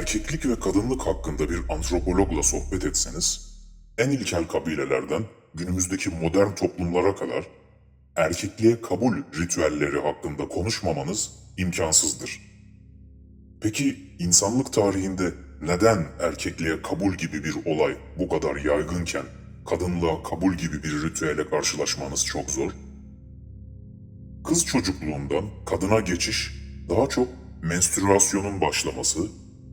erkeklik ve kadınlık hakkında bir antropologla sohbet etseniz, en ilkel kabilelerden günümüzdeki modern toplumlara kadar erkekliğe kabul ritüelleri hakkında konuşmamanız imkansızdır. Peki insanlık tarihinde neden erkekliğe kabul gibi bir olay bu kadar yaygınken kadınlığa kabul gibi bir ritüele karşılaşmanız çok zor? Kız çocukluğundan kadına geçiş daha çok menstrüasyonun başlaması,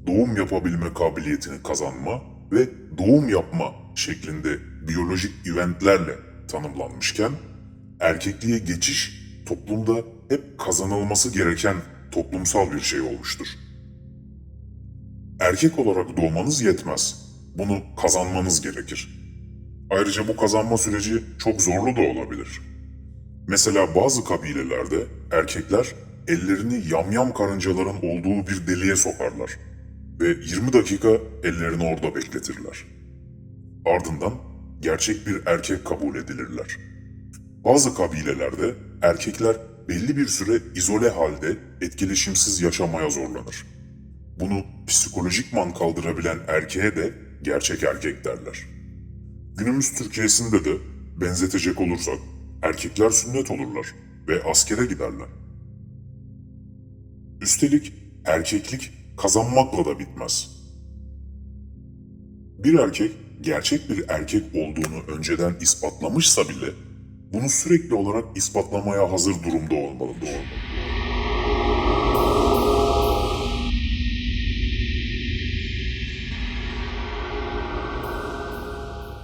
doğum yapabilme kabiliyetini kazanma ve doğum yapma şeklinde biyolojik eventlerle tanımlanmışken, erkekliğe geçiş toplumda hep kazanılması gereken toplumsal bir şey olmuştur. Erkek olarak doğmanız yetmez. Bunu kazanmanız gerekir. Ayrıca bu kazanma süreci çok zorlu da olabilir. Mesela bazı kabilelerde erkekler ellerini yamyam karıncaların olduğu bir deliğe sokarlar ve 20 dakika ellerini orada bekletirler. Ardından gerçek bir erkek kabul edilirler. Bazı kabilelerde erkekler belli bir süre izole halde etkileşimsiz yaşamaya zorlanır. Bunu psikolojikman kaldırabilen erkeğe de gerçek erkek derler. Günümüz Türkiye'sinde de benzetecek olursak erkekler sünnet olurlar ve askere giderler. Üstelik erkeklik kazanmakla da bitmez. Bir erkek gerçek bir erkek olduğunu önceden ispatlamışsa bile bunu sürekli olarak ispatlamaya hazır durumda olmalı doğru.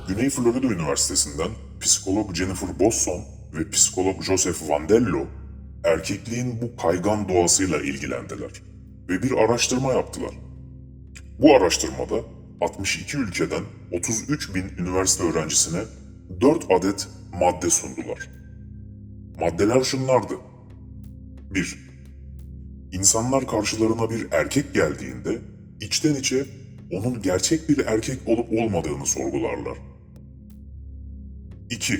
Güney Florida Üniversitesi'nden psikolog Jennifer Bosson ve psikolog Joseph Vandello erkekliğin bu kaygan doğasıyla ilgilendiler ve bir araştırma yaptılar. Bu araştırmada 62 ülkeden 33 bin üniversite öğrencisine 4 adet madde sundular. Maddeler şunlardı. 1. İnsanlar karşılarına bir erkek geldiğinde içten içe onun gerçek bir erkek olup olmadığını sorgularlar. 2.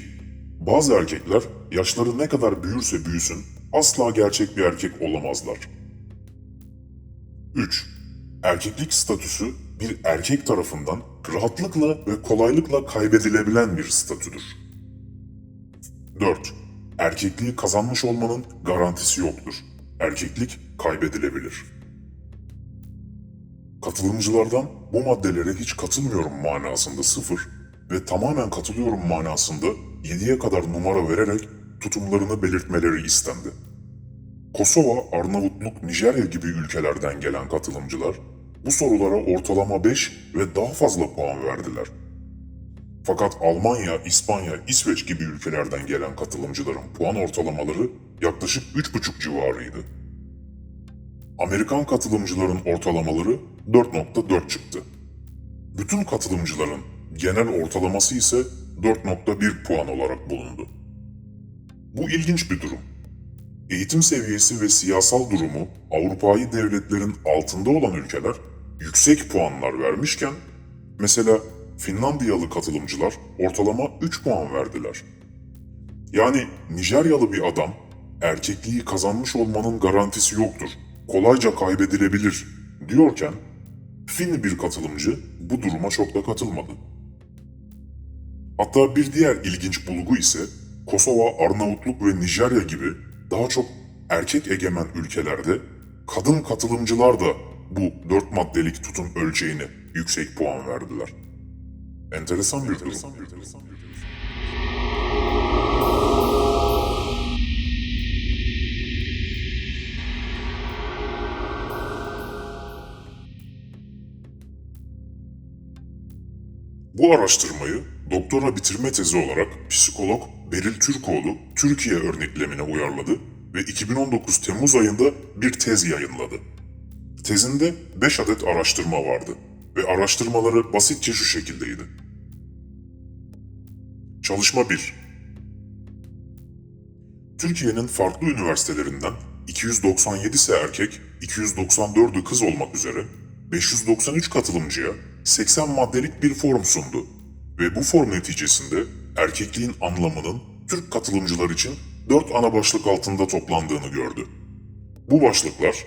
Bazı erkekler yaşları ne kadar büyürse büyüsün asla gerçek bir erkek olamazlar. 3. Erkeklik statüsü bir erkek tarafından rahatlıkla ve kolaylıkla kaybedilebilen bir statüdür. 4. Erkekliği kazanmış olmanın garantisi yoktur. Erkeklik kaybedilebilir. Katılımcılardan bu maddelere hiç katılmıyorum manasında sıfır ve tamamen katılıyorum manasında 7'ye kadar numara vererek tutumlarını belirtmeleri istendi. Kosova, Arnavutluk, Nijerya gibi ülkelerden gelen katılımcılar bu sorulara ortalama 5 ve daha fazla puan verdiler. Fakat Almanya, İspanya, İsveç gibi ülkelerden gelen katılımcıların puan ortalamaları yaklaşık 3,5 civarıydı. Amerikan katılımcıların ortalamaları 4.4 çıktı. Bütün katılımcıların genel ortalaması ise 4.1 puan olarak bulundu. Bu ilginç bir durum. Eğitim seviyesi ve siyasal durumu Avrupa'yı devletlerin altında olan ülkeler yüksek puanlar vermişken, mesela Finlandiyalı katılımcılar ortalama 3 puan verdiler. Yani Nijeryalı bir adam erkekliği kazanmış olmanın garantisi yoktur, kolayca kaybedilebilir diyorken Fin bir katılımcı bu duruma çok da katılmadı. Hatta bir diğer ilginç bulgu ise Kosova, Arnavutluk ve Nijerya gibi daha çok erkek egemen ülkelerde kadın katılımcılar da bu dört maddelik tutum ölçeğine yüksek puan verdiler. Enteresan bir durum. Bu araştırmayı doktora bitirme tezi olarak psikolog Beril Türkoğlu Türkiye örneklemine uyarladı ve 2019 Temmuz ayında bir tez yayınladı. Tezinde 5 adet araştırma vardı ve araştırmaları basitçe şu şekildeydi. Çalışma 1 Türkiye'nin farklı üniversitelerinden 297'si erkek, 294'ü kız olmak üzere 593 katılımcıya 80 maddelik bir form sundu ve bu form neticesinde erkekliğin anlamının Türk katılımcılar için 4 ana başlık altında toplandığını gördü. Bu başlıklar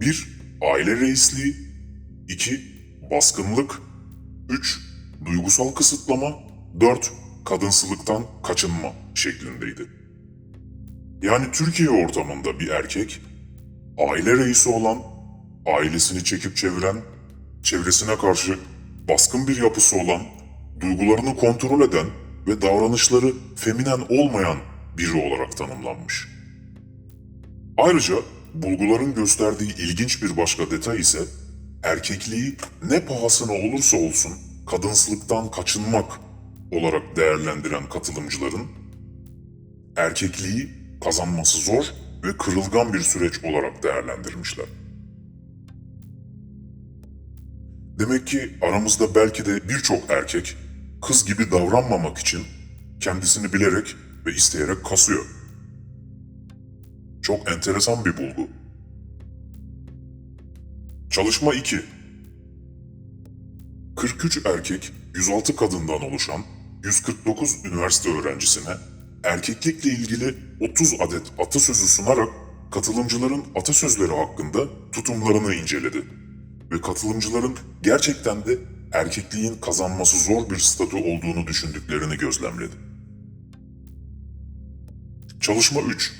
1. Aile reisliği 2. Baskınlık 3. Duygusal kısıtlama 4. Kadınsılıktan kaçınma şeklindeydi. Yani Türkiye ortamında bir erkek, aile reisi olan, ailesini çekip çeviren, çevresine karşı baskın bir yapısı olan, duygularını kontrol eden ve davranışları feminen olmayan biri olarak tanımlanmış. Ayrıca bulguların gösterdiği ilginç bir başka detay ise erkekliği ne pahasına olursa olsun kadınsılıktan kaçınmak olarak değerlendiren katılımcıların erkekliği kazanması zor ve kırılgan bir süreç olarak değerlendirmişler. Demek ki aramızda belki de birçok erkek kız gibi davranmamak için kendisini bilerek ve isteyerek kasıyor. Çok enteresan bir bulgu. Çalışma 2 43 erkek, 106 kadından oluşan 149 üniversite öğrencisine erkeklikle ilgili 30 adet atasözü sunarak katılımcıların atasözleri hakkında tutumlarını inceledi. Ve katılımcıların gerçekten de erkekliğin kazanması zor bir statü olduğunu düşündüklerini gözlemledi. Çalışma 3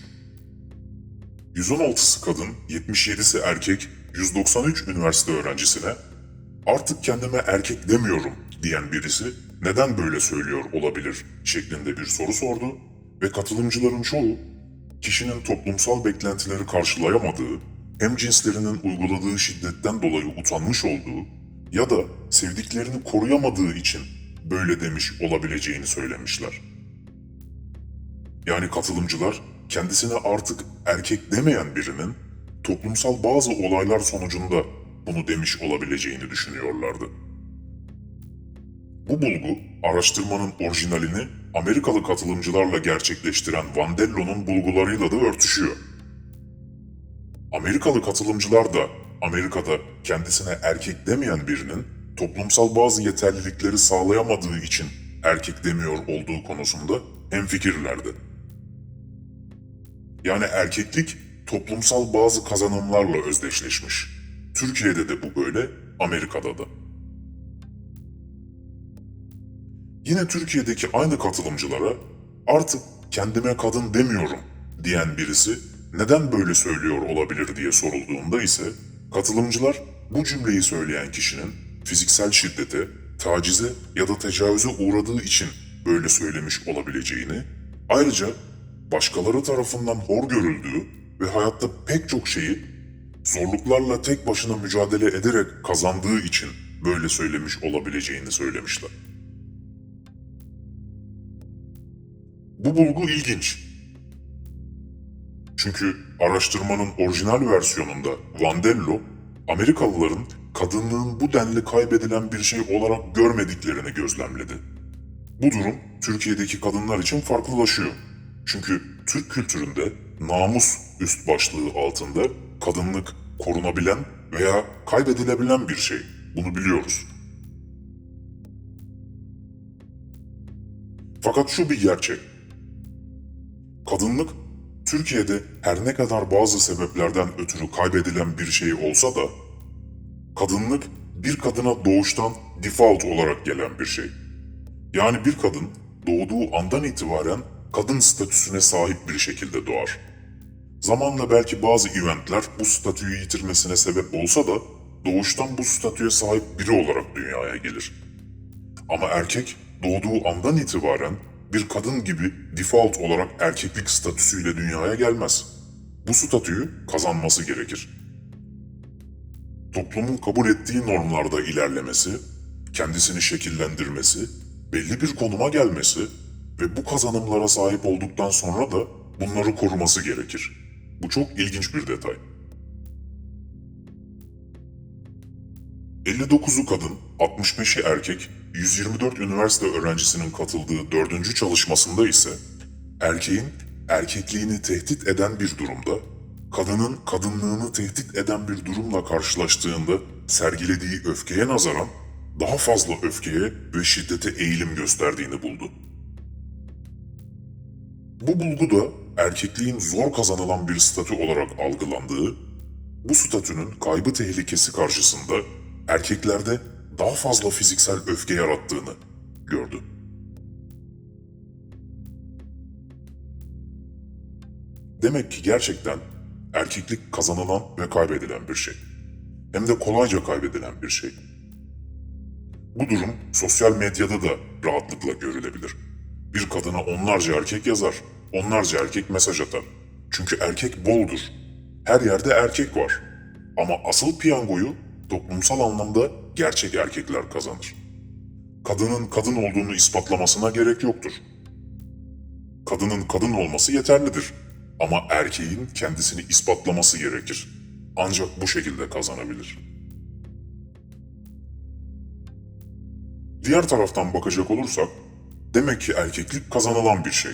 116'sı kadın, 77'si erkek, 193 üniversite öğrencisine artık kendime erkek demiyorum diyen birisi neden böyle söylüyor olabilir şeklinde bir soru sordu ve katılımcıların çoğu kişinin toplumsal beklentileri karşılayamadığı, hem cinslerinin uyguladığı şiddetten dolayı utanmış olduğu ya da sevdiklerini koruyamadığı için böyle demiş olabileceğini söylemişler. Yani katılımcılar kendisine artık erkek demeyen birinin toplumsal bazı olaylar sonucunda bunu demiş olabileceğini düşünüyorlardı. Bu bulgu araştırmanın orijinalini Amerikalı katılımcılarla gerçekleştiren Vandello'nun bulgularıyla da örtüşüyor. Amerikalı katılımcılar da Amerika'da kendisine erkek demeyen birinin toplumsal bazı yeterlilikleri sağlayamadığı için erkek demiyor olduğu konusunda hemfikirlerdi. Yani erkeklik toplumsal bazı kazanımlarla özdeşleşmiş. Türkiye'de de bu böyle, Amerika'da da. Yine Türkiye'deki aynı katılımcılara artık kendime kadın demiyorum diyen birisi neden böyle söylüyor olabilir diye sorulduğunda ise katılımcılar bu cümleyi söyleyen kişinin fiziksel şiddete, tacize ya da tecavüze uğradığı için böyle söylemiş olabileceğini, ayrıca başkaları tarafından hor görüldüğü ve hayatta pek çok şeyi zorluklarla tek başına mücadele ederek kazandığı için böyle söylemiş olabileceğini söylemişler. Bu bulgu ilginç. Çünkü araştırmanın orijinal versiyonunda Vandello, Amerikalıların kadınlığın bu denli kaybedilen bir şey olarak görmediklerini gözlemledi. Bu durum Türkiye'deki kadınlar için farklılaşıyor. Çünkü Türk kültüründe namus üst başlığı altında kadınlık korunabilen veya kaybedilebilen bir şey. Bunu biliyoruz. Fakat şu bir gerçek. Kadınlık Türkiye'de her ne kadar bazı sebeplerden ötürü kaybedilen bir şey olsa da kadınlık bir kadına doğuştan default olarak gelen bir şey. Yani bir kadın doğduğu andan itibaren kadın statüsüne sahip bir şekilde doğar. Zamanla belki bazı eventler bu statüyü yitirmesine sebep olsa da doğuştan bu statüye sahip biri olarak dünyaya gelir. Ama erkek doğduğu andan itibaren bir kadın gibi default olarak erkeklik statüsüyle dünyaya gelmez. Bu statüyü kazanması gerekir. Toplumun kabul ettiği normlarda ilerlemesi, kendisini şekillendirmesi, belli bir konuma gelmesi ve bu kazanımlara sahip olduktan sonra da bunları koruması gerekir. Bu çok ilginç bir detay. 59'u kadın, 65'i erkek, 124 üniversite öğrencisinin katıldığı dördüncü çalışmasında ise erkeğin erkekliğini tehdit eden bir durumda, kadının kadınlığını tehdit eden bir durumla karşılaştığında sergilediği öfkeye nazaran daha fazla öfkeye ve şiddete eğilim gösterdiğini buldu. Bu bulgu da erkekliğin zor kazanılan bir statü olarak algılandığı, bu statünün kaybı tehlikesi karşısında erkeklerde daha fazla fiziksel öfke yarattığını gördü. Demek ki gerçekten erkeklik kazanılan ve kaybedilen bir şey. Hem de kolayca kaybedilen bir şey. Bu durum sosyal medyada da rahatlıkla görülebilir. Bir kadına onlarca erkek yazar, onlarca erkek mesaj atar. Çünkü erkek boldur. Her yerde erkek var. Ama asıl piyangoyu toplumsal anlamda gerçek erkekler kazanır. Kadının kadın olduğunu ispatlamasına gerek yoktur. Kadının kadın olması yeterlidir. Ama erkeğin kendisini ispatlaması gerekir. Ancak bu şekilde kazanabilir. Diğer taraftan bakacak olursak, demek ki erkeklik kazanılan bir şey.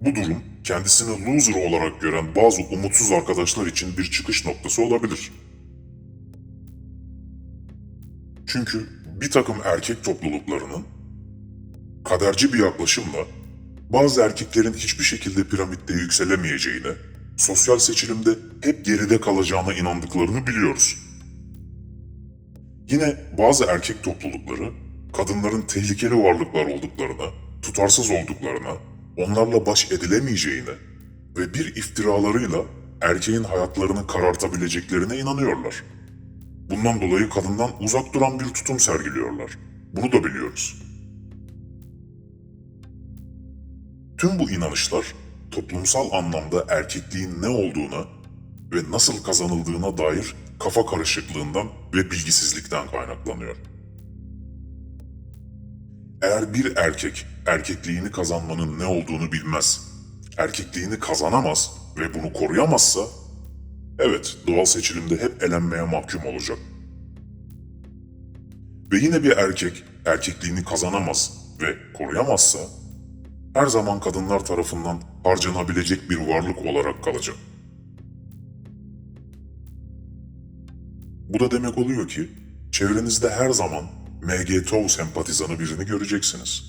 Bu durum kendisini loser olarak gören bazı umutsuz arkadaşlar için bir çıkış noktası olabilir. Çünkü bir takım erkek topluluklarının kaderci bir yaklaşımla bazı erkeklerin hiçbir şekilde piramitte yükselemeyeceğine, sosyal seçilimde hep geride kalacağına inandıklarını biliyoruz. Yine bazı erkek toplulukları kadınların tehlikeli varlıklar olduklarına, tutarsız olduklarına, onlarla baş edilemeyeceğine ve bir iftiralarıyla erkeğin hayatlarını karartabileceklerine inanıyorlar. Bundan dolayı kadından uzak duran bir tutum sergiliyorlar. Bunu da biliyoruz. Tüm bu inanışlar toplumsal anlamda erkekliğin ne olduğuna ve nasıl kazanıldığına dair kafa karışıklığından ve bilgisizlikten kaynaklanıyor. Eğer bir erkek erkekliğini kazanmanın ne olduğunu bilmez, erkekliğini kazanamaz ve bunu koruyamazsa, evet doğal seçilimde hep elenmeye mahkum olacak. Ve yine bir erkek erkekliğini kazanamaz ve koruyamazsa, her zaman kadınlar tarafından harcanabilecek bir varlık olarak kalacak. Bu da demek oluyor ki çevrenizde her zaman MGTOW sempatizanı birini göreceksiniz.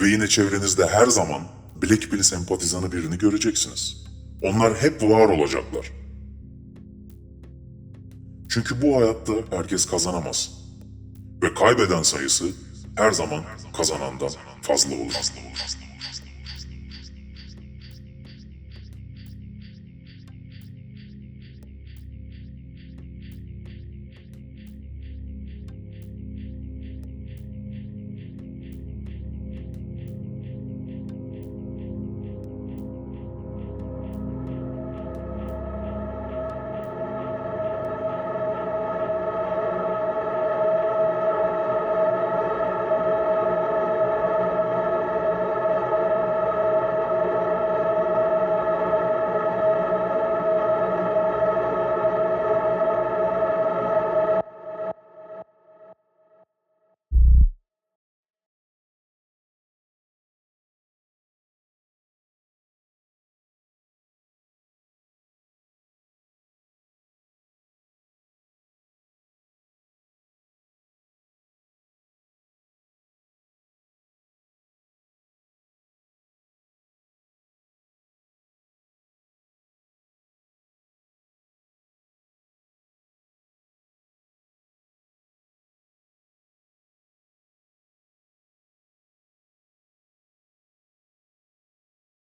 Ve yine çevrenizde her zaman Black sempatizanı birini göreceksiniz. Onlar hep var olacaklar. Çünkü bu hayatta herkes kazanamaz. Ve kaybeden sayısı her zaman kazanandan fazla olur.